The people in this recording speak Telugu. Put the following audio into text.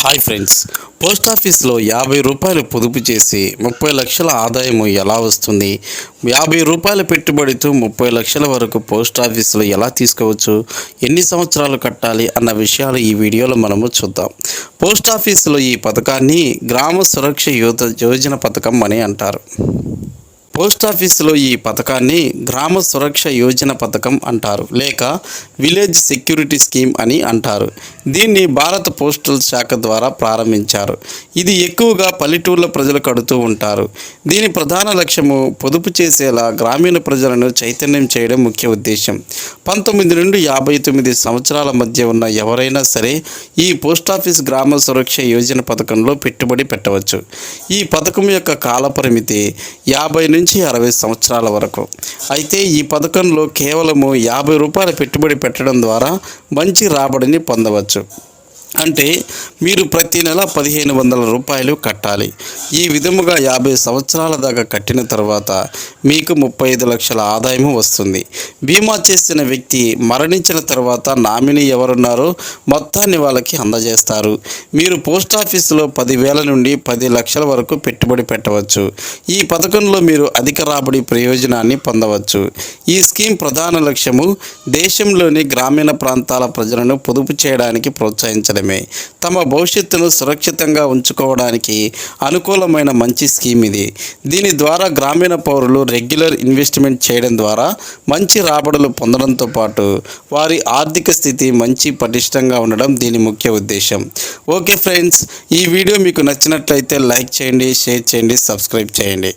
హాయ్ ఫ్రెండ్స్ పోస్ట్ ఆఫీస్లో యాభై రూపాయలు పొదుపు చేసి ముప్పై లక్షల ఆదాయము ఎలా వస్తుంది? యాభై రూపాయల పెట్టుబడితో ముప్పై లక్షల వరకు పోస్ట్ ఆఫీస్లో ఎలా తీసుకోవచ్చు? ఎన్ని సంవత్సరాలు కట్టాలి? అన్న విషయాలు ఈ వీడియోలో మనము చూద్దాం. పోస్ట్ ఆఫీసులో ఈ పథకాన్ని గ్రామ సురక్ష యోజ యోజన పథకం అని అంటారు. పోస్టాఫీసులో ఈ పథకాన్ని గ్రామ సురక్ష యోజన పథకం అంటారు. లేక విలేజ్ సెక్యూరిటీ స్కీమ్ అని అంటారు. దీన్ని భారత పోస్టల్ శాఖ ద్వారా ప్రారంభించారు. ఇది ఎక్కువగా పల్లెటూర్ల ప్రజలు కడుతూ ఉంటారు. దీని ప్రధాన లక్ష్యము పొదుపు చేసేలా గ్రామీణ ప్రజలను చైతన్యం చేయడం ముఖ్య ఉద్దేశం పంతొమ్మిది నుండి యాభై తొమ్మిది సంవత్సరాల మధ్య ఉన్న ఎవరైనా సరే ఈ పోస్ట్ ఆఫీస్ గ్రామ సురక్ష యోజన పథకంలో పెట్టుబడి పెట్టవచ్చు. ఈ పథకం యొక్క కాలపరిమితి యాభై నుంచి అరవై సంవత్సరాల వరకు. అయితే ఈ పథకంలో కేవలము యాభై రూపాయల పెట్టుబడి పెట్టడం ద్వారా మంచి రాబడిని పొందవచ్చు. అంటే మీరు ప్రతి నెల పదిహేను వందల రూపాయలు కట్టాలి. ఈ విధముగా యాభై సంవత్సరాల దాకా కట్టిన తర్వాత మీకు ముప్పై ఐదు లక్షల ఆదాయము వస్తుంది. బీమా చేసిన వ్యక్తి మరణించిన తర్వాత నామినీ ఎవరున్నారో మొత్తాన్ని వాళ్ళకి అందజేస్తారు. మీరు పోస్ట్ ఆఫీసులో పదివేల నుండి పది లక్షల వరకు పెట్టుబడి పెట్టవచ్చు. ఈ పథకంలో మీరు అధిక రాబడి ప్రయోజనాన్ని పొందవచ్చు. ఈ స్కీమ్ ప్రధాన లక్ష్యము దేశంలోని గ్రామీణ ప్రాంతాల ప్రజలను పొదుపు చేయడానికి ప్రోత్సహించడమే తమ భవిష్యత్తును సురక్షితంగా ఉంచుకోవడానికి అనుకూలమైన మంచి స్కీమ్ ఇది. దీని ద్వారా గ్రామీణ పౌరులు రెగ్యులర్ ఇన్వెస్ట్మెంట్ చేయడం ద్వారా మంచి రాబడులు పొందడంతో పాటు వారి ఆర్థిక స్థితి మంచి పటిష్టంగా ఉండడం దీని ముఖ్య ఉద్దేశం. ఓకే ఫ్రెండ్స్ ఈ వీడియో మీకు నచ్చినట్లయితే లైక్ చేయండి షేర్ చేయండి సబ్స్క్రైబ్ చేయండి.